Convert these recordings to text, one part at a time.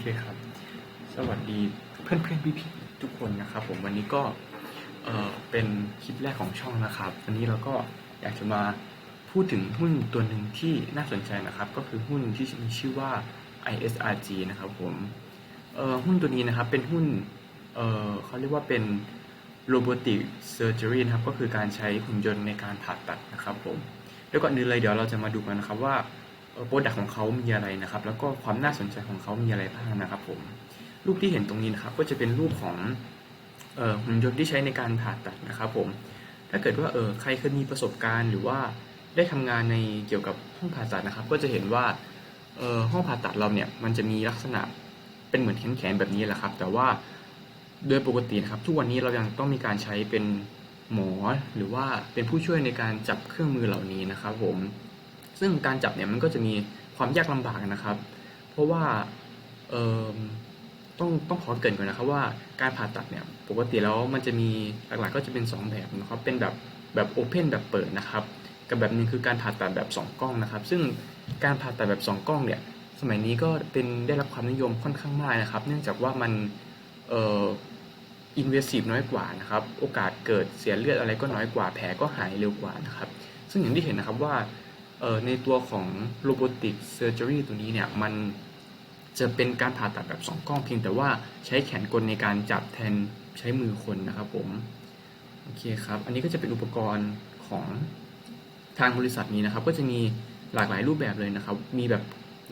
เคครับ สวัสดีเพื่อนเพื่อนพี่พี่ๆทุกคนนะครับ ผมวันนี้ก็เออเป็นคลิปแรกของช่องนะครับ วันนี้เราก็อยากจะมาพูดถึงหุ้นตัวหนึ่งที่น่าสนใจนะครับ ก็คือหุ้นที่มีชื่อว่า ISRG นะครับผมเออหุ้นตัวนี้นะครับเป็นหุ้นเออเขาเรียกว่าเป็น robotic surgery นะครับ ก็คือการใช้หุ่นยนต์ในการผ่าตัดนะครับผมเดี๋ยวก่อนอื่นเลยเดี๋ยวเราจะมาดูกันนะครับว่า โปรดักของเขามีอะไรนะครับ แล้วก็ความน่าสนใจของเขามีอะไรบ้างนะครับผมรูปที่เห็นตรงนี้นะครับ ก็จะเป็นรูปของหุ่นยนต์ที่ใช้ในการผ่าตัดนะครับผมถ้าเกิดว่าเออใครเคยมีประสบการณ์ หรือว่าได้ทำงานในเกี่ยวกับห้องผ่าตัดนะครับ ก็จะเห็นว่าเออห้องผ่าตัดเราเนี่ยมันจะมีลักษณะเป็นเหมือนแขนๆแบบนี้แหละครับ แต่ว่าโดยปกตินะครับทุกวันนี้เรายังต้องมีการใช้เป็นหมอหรือว่าเป็นผู้ช่วยในการจับเครื่องมือเหล่านี้นะครับผม ซึ่งการจับเนี่ยมันก็จะมีความยากลำบากนะครับ เพราะว่าต้องต้องขอเกรินก่อนนะครับว่าการผ่าตัดเนี่ยปกติแล้วมันจะมีหลักๆก็จะเป็น 2 แบบนะครับเป็นแบบแบบโอเพนแบบเปิดนะครับกับแบบหนึงคือการผ่าตัดแบบ 2 กล้องนะครับ ซึ่งการผ่าตัดแบบ 2 กล้องเนี่ยสมัยนี้ก็เป็นได้รับความนิยมค่อนข้างมากนะครับ เนื่องจากว่ามันเอ่ออินเวสีฟน้อยกว่านะครับโอกาสเกิดเสียเลือดอะไรก็น้อยกว่าแผลก็หายเร็วกว่านะครับ ซึ่งอย่างที่เห็นนะครับว่า เอ่อในตัวของ robotic surgery ตัวนี้เนี่ย มันจะเป็นการผ่าตัดแบบ 2 กล้องเพียงแต่ว่าใช้แขนกลในการจับแทนใช้มือคนนะครับผม โอเคครับ อันนี้ก็จะเป็นอุปกรณ์ของทางบริษัทนี้นะครับ ก็จะมีหลากหลายรูปแบบเลยนะครับ มีแบบ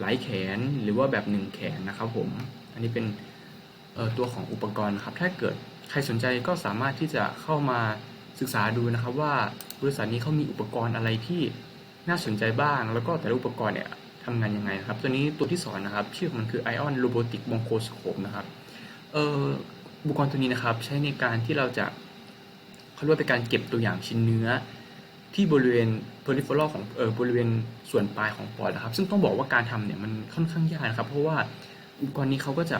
หลายแขนหรือว่าแบบหนึ่งแขนนะครับผม อันนี้เป็นตัวของอุปกรณ์ครับ ถ้าเกิดใครสนใจก็สามารถที่จะเข้ามาศึกษาดูนะครับ ว่าบริษัทนี้เขามีอุปกรณ์อะไรที่ น่าสนใจบ้าง แล้วก็แต่ละอุปกรณ์เนี่ยทำงานยังไงนะครับ ตัวนี้ตัวที่สอนนะครับ ชื่อของมันคือ Ion Robotic b r o n c o s c o p e นะครับเอ่ออุปกรณ์ตัวนี้นะครับ ใช้ในการที่เราจะเขาเรียกว่าเป็นการเก็บตัวอย่างชิ้นเนื้อ ที่บริเวณ peripheral ของเอ่อบริเวณส่วนปลายของปอดนะครับ ซึ่งต้องบอกว่าการทำเนี่ยมันค่อนข้างยากนะครับ เพราะว่าอุปกรณ์นี้เขาก็จะ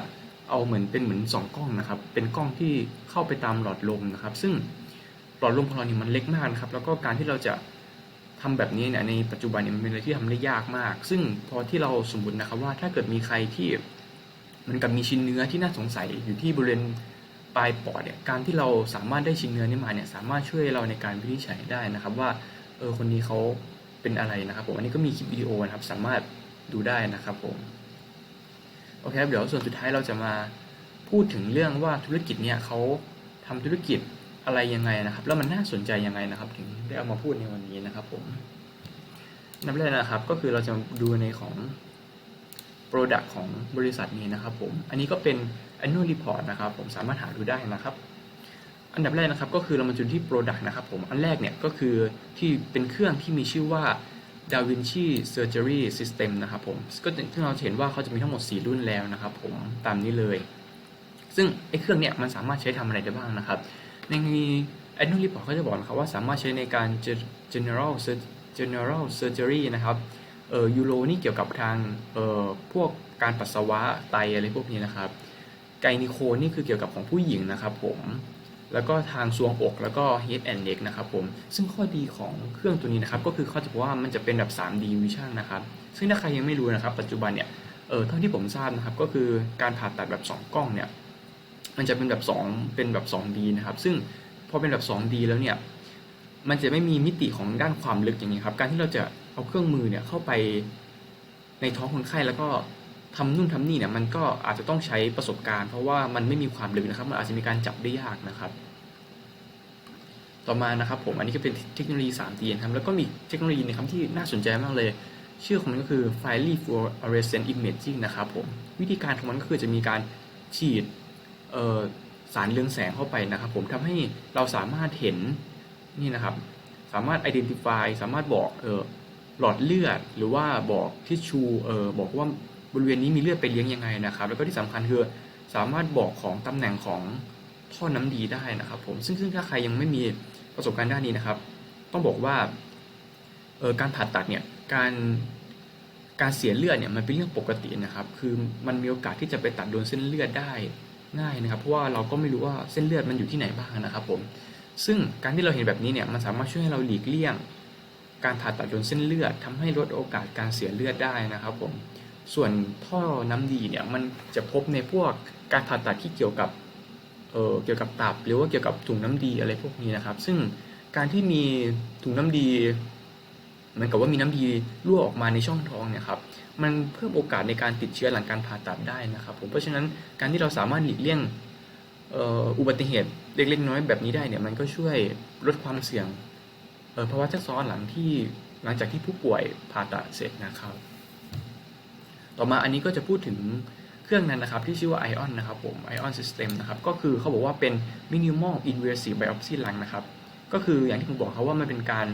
เอาเหมือนเป็นเหมือนสองกล้องนะครับ เป็นกล้องที่เข้าไปตามหลอดลมนะครับ ซึ่งหลอดลมของเราเนี่ยมันเล็กมากนะครับ แล้วก็การที่เราจะ ทำแบบนี้เนี่ยในปัจจุบันเนี่ยมันเป็นอะไรที่ทำได้ยากมาก ซึ่งพอที่เราสมมตินะครับว่าถ้าเกิดมีใครที่มันกับมีชิ้นเนื้อที่น่าสงสัยอยู่ที่บริเวณปลายปอดเนี่ยการที่เราสามารถได้ชิ้นเนื้อนี้มาเนี่ยสามารถช่วยเราในการวินิจฉัยได้นะครับ ว่าเออคนนี้เขาเป็นอะไรนะครับผมอันนี้ก็มีคลิปวิดีโอนะครับสามารถดูได้นะครับผมโอเคครับเดี๋ยวส่วนสุดท้ายเราจะมาพูดถึงเรื่องว่าธุรกิจเนี่ยเขาทำธุรกิจ อะไรยังไงนะครับ แล้วมันน่าสนใจยังไงนะครับ ถึงได้เอามาพูดในวันนี้นะครับผมนับแรกนะครับก็คือเราจะดูในของ Product ของบริษัทนี้นะครับผม อันนี้ก็เป็น annual report นะครับ ผมสามารถหาดูได้นะครับ อันดับแรกนะครับก็คือเรามาจุดที่ Product นะครับผม อันแรกเนี่ยก็คือที่เป็นเครื่องที่มีชื่อว่า Da Vinci Surgery System นะครับผม ก็ที่เราเห็นว่าเขาจะมีทั้งหมด 4 รุ่นแล้วนะครับผม ตามนี้เลย ซึ่งไอ้เครื่องเนี่ยมันสามารถใช้ทำอะไรได้บ้างนะครับ ใน annual report เขาจะบอกนะครับว่าสามารถใช้ในการ general general surgery นะครับเออยูโรนี่เกี่ยวกับทางเออพวกการปัสสาวะไตอะไรพวกนี้นะครับไกนิโคนี่คือเกี่ยวกับของผู้หญิงนะครับผมแล้วก็ทางซวงอกแล้วก็ head and neck นะครับผม ซึ่งข้อดีของเครื่องตัวนี้นะครับ ก็คือเขาจะบอกว่ามันจะเป็นแบบ 3D vision นะครับ ซึ่งถ้าใครยังไม่รู้นะครับ ปัจจุบันเนี่ย เออเท่าที่ผมทราบนะครับ ก็คือการผ่าตัดแบบ 2 กล้องเนี่ย มันจะเป็นแบบ 2 เป็นแบบ 2D นะครับ ซึ่งพอเป็นแบบ 2D แล้วเนี่ย มันจะไม่มีมิติของด้านความลึกอย่างนี้ครับ การที่เราจะเอาเครื่องมือเนี่ยเข้าไปในท้องคนไข้แล้วก็ทำนู่นทำนี่เนี่ยมันก็อาจจะต้องใช้ประสบการณ์ เพราะว่ามันไม่มีความลึกนะครับ มันอาจจะมีการจับได้ยากนะครับ ต่อมานะครับผมอันนี้ก็เป็นเทคโนโลยี 3D นะครับแล้วก็มีเทคโนโลยีนะครับที่น่าสนใจมากเลย ชื่อของมันก็คือ Fiery Fluorescent Imaging นะครับผมวิธีการของมันก็คือจะมีการฉีด สารเรืองแสงเข้าไปนะครับ ผมทำให้เราสามารถเห็นนี่นะครับ สามารถ identify สามารถบอกเออหลอดเลือด หรือว่าบอกทิชชูเออบอกว่าบริเวณนี้มีเลือดไปเลี้ยงยังไงนะครับ แล้วก็ที่สำคัญคือสามารถบอกของตำแหน่งของท่อน้ำดีได้นะครับ ผมซึ่งซึ่งถ้าใครยังไม่มีประสบการณ์ด้านนี้นะครับ ต้องบอกว่าเออการผ่าตัดเนี่ยการการเสียเลือดเนี่ยมันเป็นเรื่องปกตินะครับ คือมันมีโอกาสที่จะไปตัดโดนเส้นเลือดได้ ง่ายนะครับเพราะว่าเราก็ไม่รู้ว่าเส้นเลือดมันอยู่ที่ไหนบ้างนะครับผมซึ่งการที่เราเห็นแบบนี้เนี่ยมันสามารถช่วยให้เราหลีกเลี่ยง การผ่าตัดโดนเส้นเลือดทำให้ลดโอกาสการเสียเลือดได้นะครับผมส่วนท่อน้ำดีเนี่ยมันจะพบในพวกการผ่าตัดที่เกี่ยวกับเอ่อเกี่ยวกับตับ หรือว่าเกี่ยวกับถุงน้ำดีอะไรพวกนี้นะครับ ซึ่งการที่มีถุงน้ำดี เหมือนกับว่ามีน้ำดีรั่วออกมาในช่องท้องเนี่ยครับมันเพิ่มโอกาสในการติดเชื้อหลังการผ่าตัดได้นะครับผมเพราะฉะนั้นการที่เราสามารถหลีกเลี่ยงอ,อุบัติเหตุเล็กๆน้อยแบบนี้ได้เนี่ยมันก็ช่วยลดความเสี่ยงเอ่อภาวะแทรกซ้อนหลังที่หลังจากที่ผู้ป่วยผ่าตัดเสร็จนะครับ ต่อมาอันนี้ก็จะพูดถึงเครื่องนั้นนะครับที่ชื่อว่า ION นะครับผม ION System นะครับก็คือเขาบอกว่าเป็น minimal invasive biopsy lung นะครับ ก็คืออย่างที่ผมบอกเขาว่ามันเป็นการ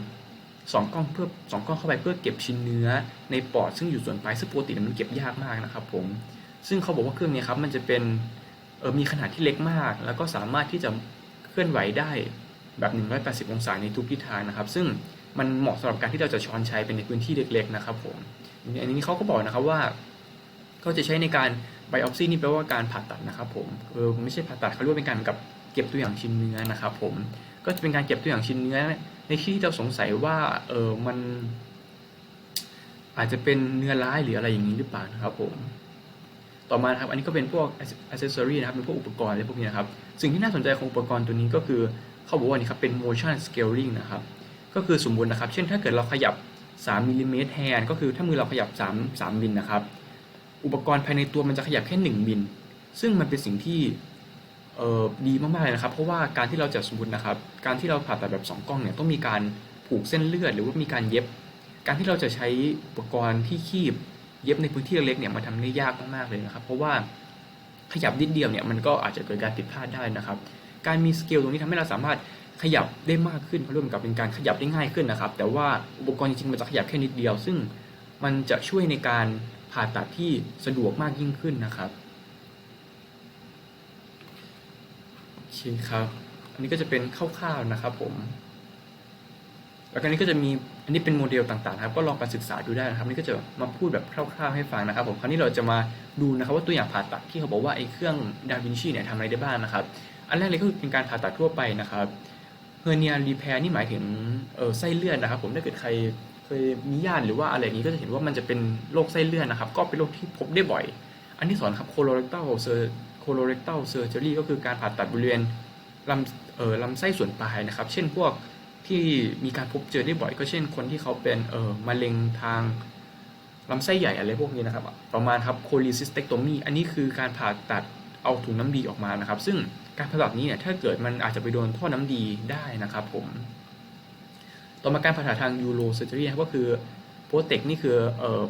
สองกล้องเพื่อสองกล้องเข้าไปเพื่อเก็บชิ้นเนื้อในปอดซึ่งอยู่ส่วนปลายซึ่งปกติมันเก็บยากมากนะครับผมซึ่งเขาบอกว่าเครื่องนี้ครับมันจะเป็นเออมีขนาดที่เล็กมาก แล้วก็สามารถที่จะเคลื่อนไหวได้แบบ 180 องศาในทุกทิศทางนะครับ ซึ่งมันเหมาะสำหรับการที่เราจะช้อนใช้เป็นในพื้นที่เล็ก ๆ นะครับผมอันนี้เขาก็บอกนะครับว่าก็จะใช้ในการไบออปซีนี่แปลว่าการผ่าตัดนะครับผมเออไม่ใช่ผ่าตัดเขาเรียกว่าเป็นการกับเก็บตัวอย่างชิ้นเนื้อนะครับผมก็จะเป็นการเก็บตัวอย่างชิ้นเนื้อ ในที่ที่เราสงสัยว่าเออมันอาจจะเป็นเนื้อร้ายหรืออะไรอย่างนี้หรือเปล่านะครับผมต่อมาครับอันนี้ก็เป็นพวกอ c เซสซอรี่นะครับเป็นพวกอุปกรณ์อะไรพวกนี้นะครับสิ่งที่น่าสนใจของอุปกรณ์ตัวนี้ก็คือเขาบอกว่านี่ครับเป็น motion scaling นะครับก็คือสมมุตินะครับ เช่นถ้าเกิดเราขยับ 3มิลลิเมตรแทนก็คือถ้ามือเราขยับ 3 3มิลนะครับ อุปกรณ์ภายในตัวมันจะขยับแค่ 1มิลซึ่งมันเป็นสิ่งที่ เออดีมากๆเลยนะครับ เพราะว่าการที่เราจะสมมตินะครับ การที่เราผ่าตัดแบบ 2 กล้องเนี่ยต้องมีการผูกเส้นเลือด หรือว่ามีการเย็บ การที่เราจะใช้อุปกรณ์ที่คีบ เย็บในพื้นที่เล็กเนี่ยมันทำได้ยากมากๆเลยนะครับ เพราะว่าขยับนิดเดียวเนี่ยมันก็อาจจะเกิดการผิดพลาดได้นะครับ การมีสเกลตรงนี้ทำให้เราสามารถขยับได้มากขึ้นเพราะร่วมกับเป็นการขยับได้ง่ายขึ้นนะครับ แต่ว่าอุปกรณ์จริงๆมันจะขยับแค่นิดเดียว ซึ่งมันจะช่วยในการผ่าตัดที่สะดวกมากยิ่งขึ้นนะครับ โอ เคครับ อันนี้ก็จะเป็นคร่าวๆนะครับผม แล้วก็นี้ก็จะมี อันนี้เป็นโมเดลต่างๆครับ ก็ลองไปศึกษาดูได้นะครับ นี่ก็จะมาพูดแบบคร่าวๆให้ฟังนะครับ ผม คราวนี้เราจะมาดูนะครับว่าตัวอย่างผ่าตัดที่เขาบอกว่าไอ้เครื่องดาวินชีเนี่ยทำอะไรได้บ้างนะครับ อันแรกเลยก็คือเป็นการผ่าตัดทั่วไปนะครับเฮอร์เนียรีแพร์นี่หมายถึงเออไส้เลื่อนนะครับ ผมถ้าเกิดใครเคยมีญาติหรือว่าอะไรอย่างนี้ก็จะเห็นว่ามันจะเป็นโรคไส้เลื่อนนะครับ ก็เป็นโรคที่พบได้บ่อย อันที่สองครับโคโลเรกตัลเซอร์ โคโลเรกตัลเซอร์เจอรี่ก็คือการผ่าตัดบริเวณลำเอ่อลำไส้ส่วนปลายนะครับ เช่นพวกที่มีการพบเจอได้บ่อย ก็เช่นคนที่เขาเป็นเอ่อมะเร็งทางลำไส้ใหญ่อะไรพวกนี้นะครับประมาณครับโคลิซิสเตกโตมีอันนี้คือการผ่าตัดเอาถุงน้ำดีออกมานะครับ ซึ่งการผ่าตัดนี้เนี่ยถ้าเกิดมันอาจจะไปโดนท่อน้ำดีได้นะครับผม ต่อมาการผ่าตัดทางยูโรเซอร์เจอรี่ก็คือโปรเทคนี่คือเอ่อ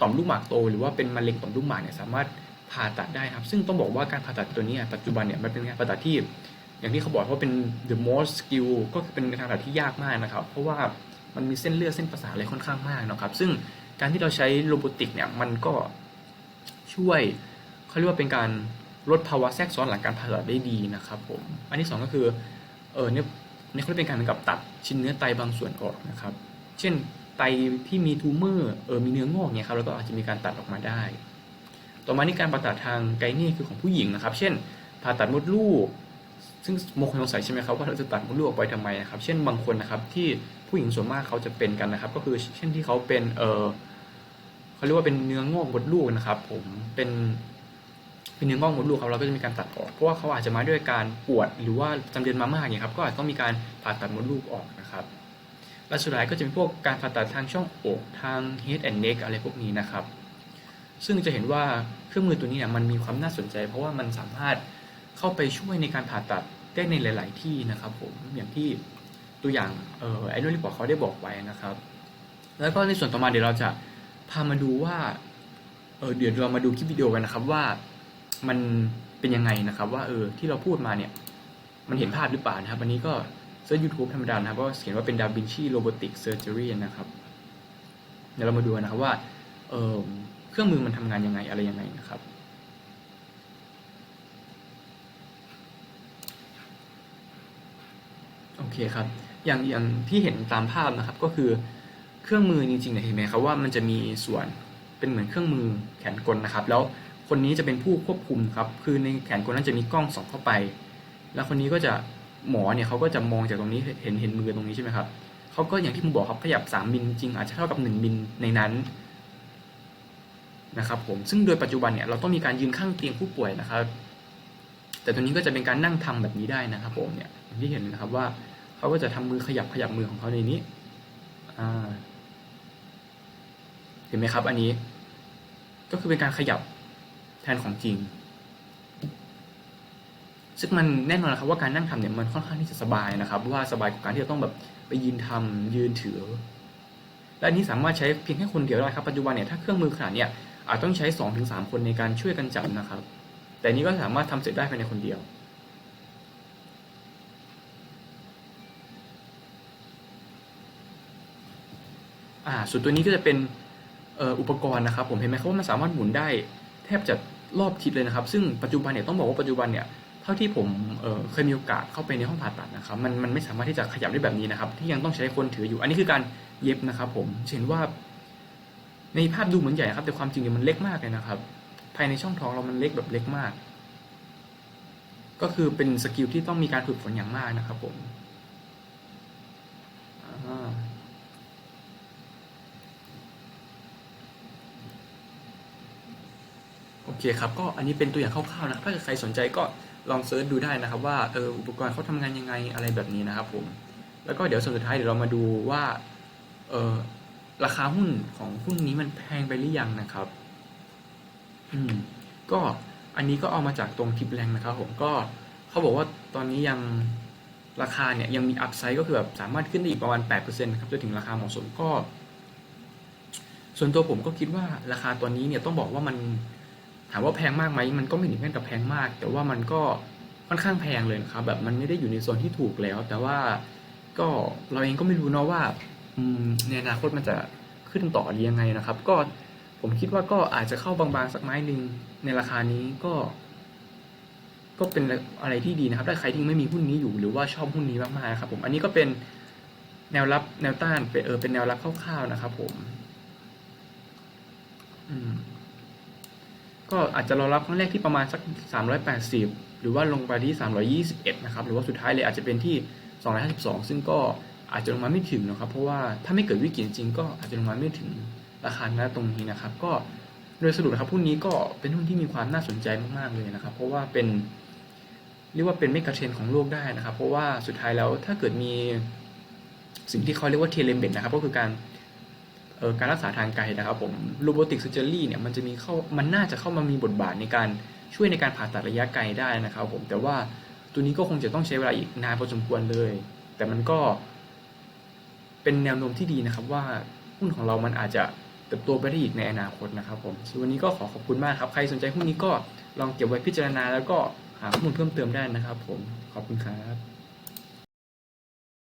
ต่อมลูกหมากโต หรือว่าเป็นมะเร็งต่อมลูกหมากเนี่ยสามารถ ผ่าตัดได้ครับ ซึ่งต้องบอกว่าการผ่าตัดตัวนี้ปัจจุบันเนี่ยมันเป็นการผ่าตัดที่ อย่างที่เขาบอกว่าเป็น the most skill ก็คือเป็นการผ่าตัดที่ยากมากนะครับ เพราะว่ามันมีเส้นเลือดเส้นประสาทอะไรค่อนข้างมากนะครับ ซึ่งการที่เราใช้โรบอติกเนี่ยมันก็ช่วยเขาเรียกว่าเป็นการลดภาวะแทรกซ้อนหลังการผ่าตัดได้ดีนะครับผม อันที่สองก็คือเออเนี่ยนี่เขาเรียกเป็นการเหมือนกับตัดชิ้นเนื้อไตบางส่วนออกนะครับ เช่นไตที่มีทูเมอร์เออมีเนื้องอกเนี่ยครับแล้วก็อาจจะมีการตัดออกมาได้ ต่อมานี่การผ่าตัดทางไกนี่คือของผู้หญิงนะครับ เช่น ผ่าตัดมดลูก ซึ่งโมคนสงสัยใช่ไหมครับว่าเราจะตัดมดลูกออกไปทำไมนะครับ เช่นบางคนนะครับที่ผู้หญิงส่วนมากเขาจะเป็นกันนะครับ ก็คือเช่นที่เขาเป็นเออเขาเรียกว่าเป็นเนื้องอกมดลูกนะครับ ผมเป็นเป็นเนื้องอกมดลูกครับเราก็จะมีการตัดออกเพราะว่าเขาอาจจะมาด้วยการปวดหรือว่าจำเดือนมามากอย่างครับ ก็อาจต้องมีการผ่าตัดมดลูกออกนะครับ และสุดท้ายก็จะเป็นพวกการผ่าตัดทางช่องอกทาง head and neck อะไรพวกนี้นะครับ ซึ่งจะเห็นว่าเครื่องมือตัวนี้เนี่ยมันมีความน่าสนใจ เพราะว่ามันสามารถเข้าไปช่วยในการผ่าตัดได้ในหลาย ๆ ที่นะครับผมอย่างที่ตัวอย่างเอ่อไอ้นู่นรีพอร์ตเขาได้บอกไว้นะครับ แล้วก็ในส่วนต่อมาเดี๋ยวเราจะพามาดูว่าเออเดี๋ยวเรามาดูคลิปวิดีโอกันนะครับว่ามันเป็นยังไงนะครับว่าเออที่เราพูดมาเนี่ยมันเห็นภาพหรือเปล่านะครับวันนี้ก็เซิร์ชยูทูบธรรมดานะครับก็เขียนว่าเป็นดาวินชีโรบอติกเซอร์เจอรี่นะครับเดี๋ยวเรามาดูกันนะครับว่าเออ รื่องมือมันทำงานยังไงอะไรยังไงนะครับโอเคครับ อย่างอย่างที่เห็นตามภาพนะครับ ก็คือเครื่องมือจริงๆเนี่ยเห็นไหมครับว่ามันจะมีส่วนเป็นเหมือนเครื่องมือแขนกลนะครับ แล้วคนนี้จะเป็นผู้ควบคุมครับ คือในแขนกลนั้นจะมีกล้องส่องเข้าไป แล้วคนนี้ก็จะหมอเนี่ยเขาก็จะมองจากตรงนี้เห็นเห็นมือตรงนี้ใช่ไหมครับเขาก็อย่างที่ผมบอกครับขยับ3มิลจริงอาจจะเท่ากับ 1มิลในนั้น นะครับผมซึ่งโดยปัจจุบันเนี่ยเราต้องมีการยืนข้างเตียงผู้ป่วยนะครับ แต่ตัวนี้ก็จะเป็นการนั่งทำแบบนี้ได้นะครับผมเนี่ยที่เห็นนะครับว่าเขาก็จะทำมือขยับขยับมือของเขาในนี้เห็นไหมครับ อันนี้ ก็คือเป็นการขยับแทนของจริง ซึ่งมันแน่นอนนะครับว่าการนั่งทำเนี่ยมันค่อนข้างที่จะสบายนะครับว่าสบายกว่าการที่จะต้องแบบไปยืนทำยืนถือและอันนี้สามารถใช้เพียงแค่คนเดียวได้ครับปัจจุบันเนี่ยถ้าเครื่องมือขนาดเนี่ย อาจต้องใช้2อถึงสคนในการช่วยกันจับนะครับ แต่นี้ก็สามารถทำเสร็จได้ภายในคนเดียวอ่าส่วนตัวนี้ก็จะเป็นอ,อุปกรณ์นะครับ ผมเห็นไหมครับว่ามันสามารถหมุนได้แทบจะรอบทิศเลยนะครับ ซึ่งปัจจุบันเนี่ยต้องบอกว่าปัจจุบันเนี่ยเท่าที่ผมเเคยมีโอกาสเข้าไปในห้องผ่าตัดนะครับมันมันไม่สามารถที่จะขยับได้แบบนี้นะครับ ที่ยังต้องใช้คนถืออยู่ อันนี้คือการเย็บนะครับ ผมเห็นว่า ในภาพดูเหมือนใหญ่ครับ แต่ความจริงเนี่ยมันเล็กมากเลยนะครับ ภายในช่องท้องเรามันเล็กแบบเล็กมาก ก็คือเป็นสกิลที่ต้องมีการฝึกฝนอย่างมากนะครับผมโอเคครับ ก็อันนี้เป็นตัวอย่างคร่าวๆนะถ้าเกิดใครสนใจก็ลองเซิร์ชดูได้นะครับ ว่าเอออุปกรณ์เขาทำงานยังไงอะไรแบบนี้นะครับผม แล้วก็เดี๋ยวส่วนสุดท้ายเดี๋ยวเรามาดูว่าเออ ราคาหุ้นของหุ้นนี้มันแพงไปหรือยังนะครับ อืม ก็อันนี้ก็เอามาจากตรงทิปแรงนะครับ ผมก็เขาบอกว่าตอนนี้ยังราคาเนี่ยยังมีอัพไซด์ก็คือแบบสามารถขึ้นได้อีกประมาณ8%ครับจนถึงราคาเหมาะสมก็ ส่วนตัวผมก็คิดว่าราคาตัวนี้เนี่ยต้องบอกว่ามันถามว่าแพงมากไหมมันก็ไม่ถึงขั้นกับแพงมาก แต่ว่ามันก็ค่อนข้างแพงเลยนะครับ แบบมันไม่ได้อยู่ในโซนที่ถูกแล้ว แต่ว่าก็เราเองก็ไม่รู้เนาะว่า ในอนาคตมันจะขึ้นต่อหรือยังไงนะครับ ก็ผมคิดว่าก็อาจจะเข้าบางๆสักไม้หนึ่งในราคานี้ก็ ก็เป็นอะไรที่ดีนะครับถ้าใครที่ไม่มีหุ้นนี้อยู่หรือว่าชอบหุ้นนี้มากๆครับ ผมอันนี้ก็เป็นแนวรับแนวต้านเป็นเออเป็นแนวรับคร่าวๆนะครับ ผม อืม ก็อาจจะรอรับครั้งแรกที่ประมาณสัก380หรือว่าลงไปที่321นะครับ หรือว่าสุดท้ายเลยอาจจะเป็นที่252ซึ่งก็ อาจจะลงมาไม่ถึงนะครับ เพราะว่าถ้าไม่เกิดวิกฤตจริงก็อาจจะลงมาไม่ถึงราคาณตรงนี้นะครับ ก็โดยสรุปนะครับหุ้นนี้ก็เป็นหุ้นที่มีความน่าสนใจมากๆเลยนะครับ เพราะว่าเป็นเรียกว่าเป็นเมกะเทรนของโลกได้นะครับ เพราะว่าสุดท้ายแล้วถ้าเกิดมีสิ่งที่เขาเรียกว่าเทเลเมดนะครับ ก็คือการเอ่อการรักษาทางไกลนะครับผมโรบอติกซ r เจอรี่เนี่ยมันจะมีเข้ามันน่าจะเข้ามามีบทบาทในการช่วยในการผ่าตัดระยะไกลได้นะครับ ผมแต่ว่าตัวนี้ก็คงจะต้องใช้เวลาอีกนานพอสมควรเลย แต่มันก็ เป็นแนวโน้มที่ดีนะครับว่าหุ้นของเรามันอาจจะเติบโตไปได้อีกในอนาคตนะครับผมส่วนวันนี้ก็ขอขอบคุณมากครับใครสนใจหุ้นนี้ก็ลองเก็บไว้พิจารณาแล้วก็หาข้อมูลเพิ่มเติมได้นะครับผมขอบคุณครับ